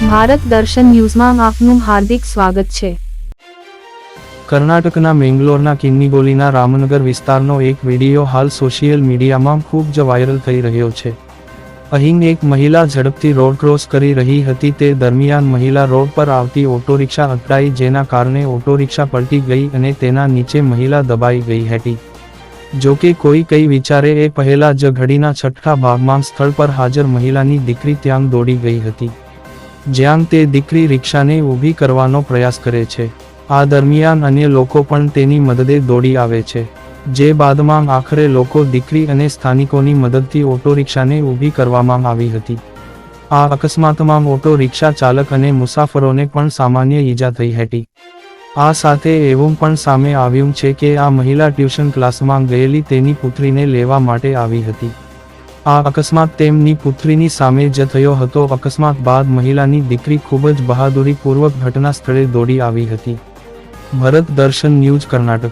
ભારત દર્શન ન્યૂઝમાં આપનું હાર્દિક સ્વાગત છે. કર્ણાટકના મેંગલોરના કિન્નીગોલીના રામનગર વિસ્તારનો એક વીડિયો હાલ સોશિયલ મીડિયામાં ખૂબ જ વાયરલ થઈ રહ્યો છે. અહીં એક મહિલા ઝડપથી રોડ ક્રોસ કરી રહી હતી તે દરમિયાન મહિલા રોડ પર આવતી ઓટો રિક્ષા અથડાઈ જેના કારણે ઓટો રિક્ષા પલટી ગઈ અને તેના નીચે મહિલા દબાઈ ગઈ હતી. જો કે કોઈ કઈ વિચારે એ પહેલા જ ઘડીના છઠ્ઠા ભાગમાં સ્થળ પર હાજર મહિલાની દીકરી ત્યાં દોડી ગઈ હતી. જ્યાં તે દીકરી રિક્ષાને ઊભી કરવાનો પ્રયાસ કરે છે. આ દરમિયાન અન્ય લોકો પણ તેની મદદે દોડી આવે છે. જે બાદમાં આખરે લોકો દીકરી અને સ્થાનિકોની મદદથી ઓટો રિક્ષાને ઊભી કરવામાં આવી હતી. આ અકસ્માતમાં ઓટો રિક્ષા ચાલક અને મુસાફરોને પણ સામાન્ય ઈજા થઈ હતી. આ સાથે એવું પણ સામે આવ્યું છે કે આ મહિલા ટ્યુશન ક્લાસમાં ગયેલી તેની પુત્રીને લેવા માટે આવી હતી. આ અકસ્માત તેમની પુત્રીની સામે જ થયો હતો. અકસ્માત બાદ મહિલાની દીકરી ખૂબ જ બહાદુરીપૂર્વક ઘટના સ્થળે દોડી આવી હતી. ભરત દર્શન ન્યૂઝ કર્ણાટક.